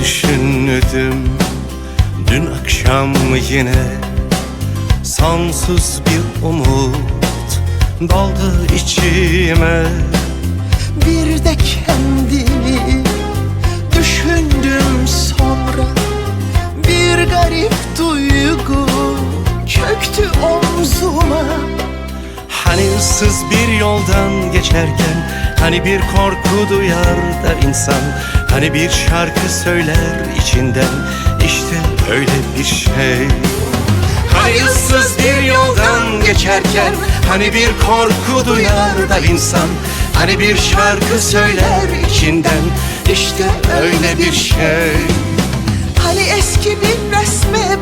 düşündüm. Dün akşam yine Sonsuz bir umut Doldu içime. Bir de kendimi Hani ıssız bir yoldan geçerken Hani bir korku duyar da insan Hani bir şarkı söyler içinden İşte öyle bir şey Hani bir yoldan geçerken Hani bir korku duyar da insan Hani bir şarkı söyler içinden İşte öyle bir şey Hani eski bir resme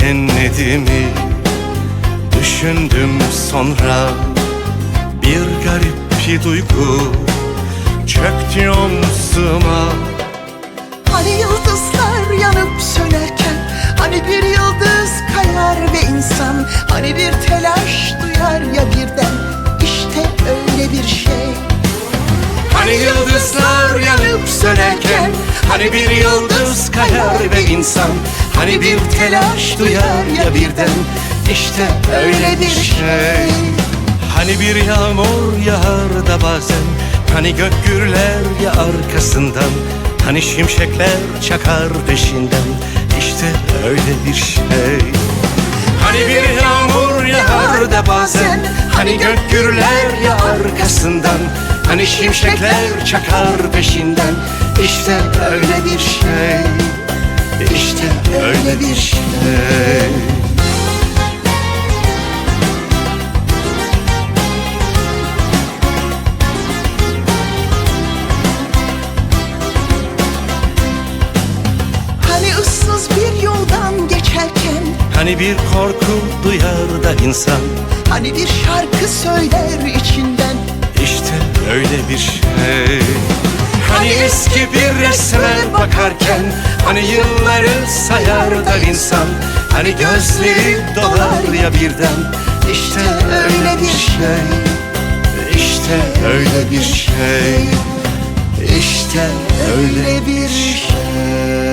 kendimi düşündüm sonra Bir garip bir duygu çöktü omzuma. Hani yıldızlar yanıp sönerken Hani bir yıldız kayar ve insan Hani bir telaş duyar ya birden. İşte öyle bir şey. Hani yıldızlar yanıp sönerken Hani bir yıldız kayar ve insan Hani bir telaş duyar ya birden. İşte öyle bir şey. Hani bir yağmur yağar da bazen Hani gök gürler ya arkasından. Hani şimşekler çakar peşinden. İşte öyle bir şey Hani bir yağmur yağar da bazen Hani gök gürler ya arkasından Hani şimşekler çakar peşinden. İşte öyle bir şey İşte öyle bir şey Hani bir korku duyar da insan. Hani bir şarkı söyler içinden. İşte öyle bir şey. Hani eski bir resme bakarken Hani yılları sayar da insan. Hani gözleri dolar ya birden. İşte öyle bir şey. İşte öyle bir şey. İşte öyle bir şey